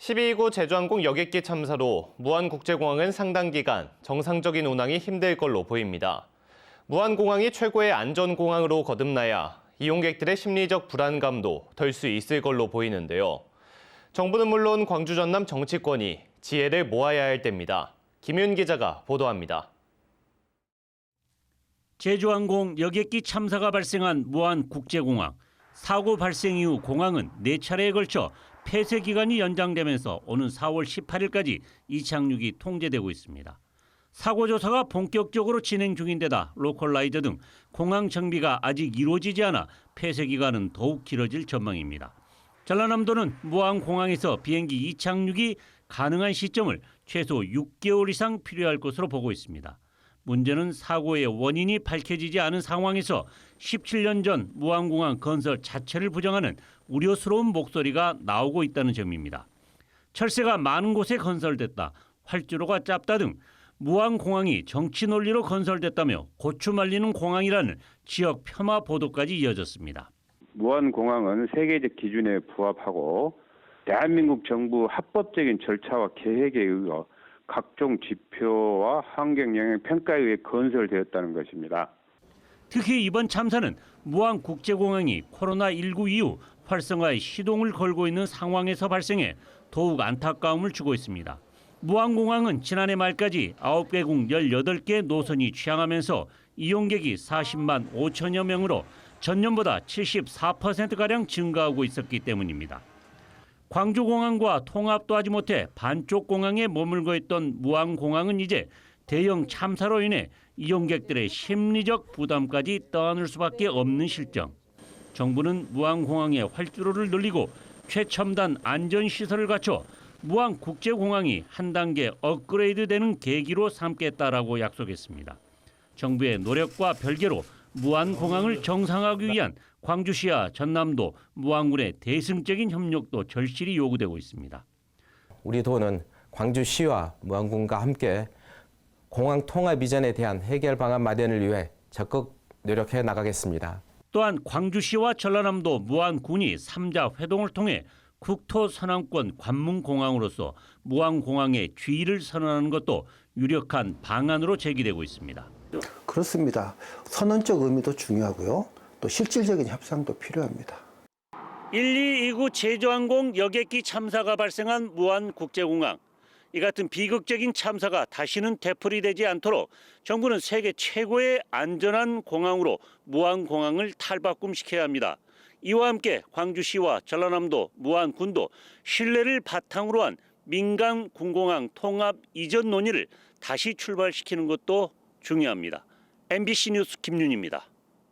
12구 제주항공 여객기 참사로 무안국제공항은 상당 기간 정상적인 운항이 힘들 걸로 보입니다. 무안공항이 최고의 안전공항으로 거듭나야 이용객들의 심리적 불안감도 덜 수 있을 걸로 보이는데요. 정부는 물론 광주 전남 정치권이 지혜를 모아야 할 때입니다. 김윤 기자가 보도합니다. 제주항공 여객기 참사가 발생한 무안 국제공항. 사고 발생 이후 공항은 네 차례에 걸쳐 폐쇄 기간이 연장되면서 오는 4월 18일까지 이 착륙이 통제되고 있습니다. 사고 조사가 본격적으로 진행 중인데다 로컬라이저 등 공항 정비가 아직 이루어지지 않아 폐쇄 기간은 더욱 길어질 전망입니다. 전라남도는 무안 공항에서 비행기 이착륙이 가능한 시점을 최소 6개월 이상 필요할 것으로 보고 있습니다. 문제는 사고의 원인이 밝혀지지 않은 상황에서 17년 전 무안공항 건설 자체를 부정하는 우려스러운 목소리가 나오고 있다는 점입니다. 철새가 많은 곳에 건설됐다, 활주로가 짧다 등 무안공항이 정치 논리로 건설됐다며 고추 말리는 공항이라는 지역 폄하 보도까지 이어졌습니다. 무안공항은 세계적 기준에 부합하고 대한민국 정부 합법적인 절차와 계획에 의거 각종 지표와 환경 영향 평가에 의해 건설되었다는 것입니다. 특히 이번 참사는 무안 국제공항이 코로나19 이후 활성화에 시동을 걸고 있는 상황에서 발생해 더욱 안타까움을 주고 있습니다. 무안공항은 지난해 말까지 9개국 18개 노선이 취항하면서 이용객이 40만 5천여 명으로 전년보다 74%가량 증가하고 있었기 때문입니다. 광주공항과 통합도 하지 못해 반쪽 공항에 머물고 있던 무안공항은 이제 대형 참사로 인해 이용객들의 심리적 부담까지 떠안을 수밖에 없는 실정. 정부는 무안공항의 활주로를 늘리고 최첨단 안전시설을 갖춰 무안국제공항이 한 단계 업그레이드되는 계기로 삼겠다라고 약속했습니다. 정부의 노력과 별개로 무안공항을 정상화하기 위한 광주시와 전남도 무안군의 대승적인 협력도 절실히 요구되고 있습니다. 우리 도는 광주시와 무안군과 함께 공항 통합 이전에 대한 해결 방안 마련을 위해 적극 노력해 나가겠습니다. 또한 광주시와 전라남도 무안군이 3자 회동을 통해 국토 선항권 관문공항으로서 무안공항의 주의를 선언하는 것도 유력한 방안으로 제기되고 있습니다. 그렇습니다. 선언적 의미도 중요하고요. 또 실질적인 협상도 필요합니다. 1229 제주항공 여객기 참사가 발생한 무안 국제공항. 이 같은 비극적인 참사가 다시는 되풀이되지 않도록 정부는 세계 최고의 안전한 공항으로 무안공항을 탈바꿈시켜야 합니다. 이와 함께 광주시와 전라남도 무안군도 신뢰를 바탕으로 한 민간 군공항 통합 이전 논의를 다시 출발시키는 것도 중요합니다. MBC 뉴스 김윤입니다.